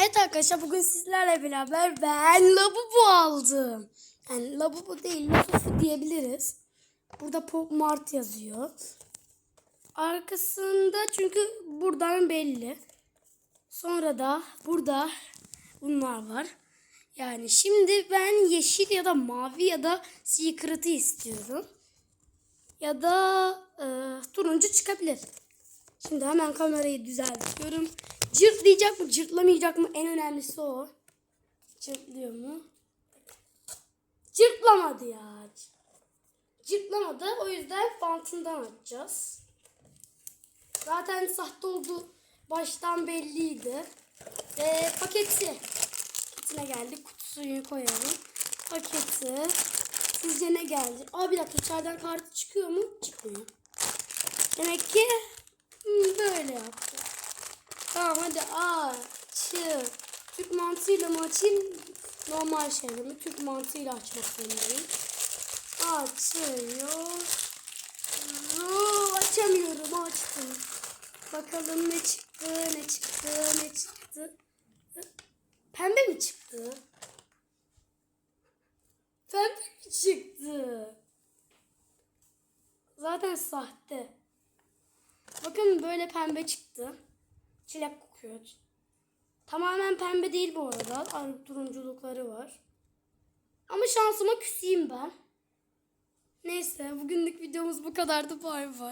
Evet arkadaşlar bugün sizlerle beraber ben Labubu aldım. Yani Labubu değil Labubu diyebiliriz. Burada Pop Mart yazıyor. Arkasında çünkü buradan belli. Sonra da burada bunlar var. Yani şimdi ben yeşil ya da mavi ya da secret'ı istiyorum. Ya da e, turuncu çıkabilir. Şimdi hemen kamerayı düzeltiyorum. Cırtlayacak mı, cırtlamayacak mı? En önemlisi o. Cırtlıyor mu? Cırtlamadı ya. Cırtlamadı. O yüzden bantından açacağız. Zaten sahte olduğu baştan belliydi. Ve paketi. Paketine geldik. Kutusunu koyalım. Paketi. Sizce ne geldi? Aa bir dakika içeriden kartı çıkıyor mu? Çıkmıyor. Demek ki hmm, böyle yaptı. Hadi açı. Türk mantığıyla mı açayım? Normal şeyle mi? Türk mantığıyla açmak zorundayım. Açıyor. Açamıyorum açtım. Bakalım ne çıktı ne çıktı ne çıktı. Pembe mi çıktı? Pembe mi çıktı? Zaten sahte. Bakın böyle pembe çıktı. Çilek kokuyor. Tamamen pembe değil bu arada. Ar- Turunculukları var. Ama şansıma küseyim ben. Neyse bugünlük videomuz bu kadardı. Bay bay.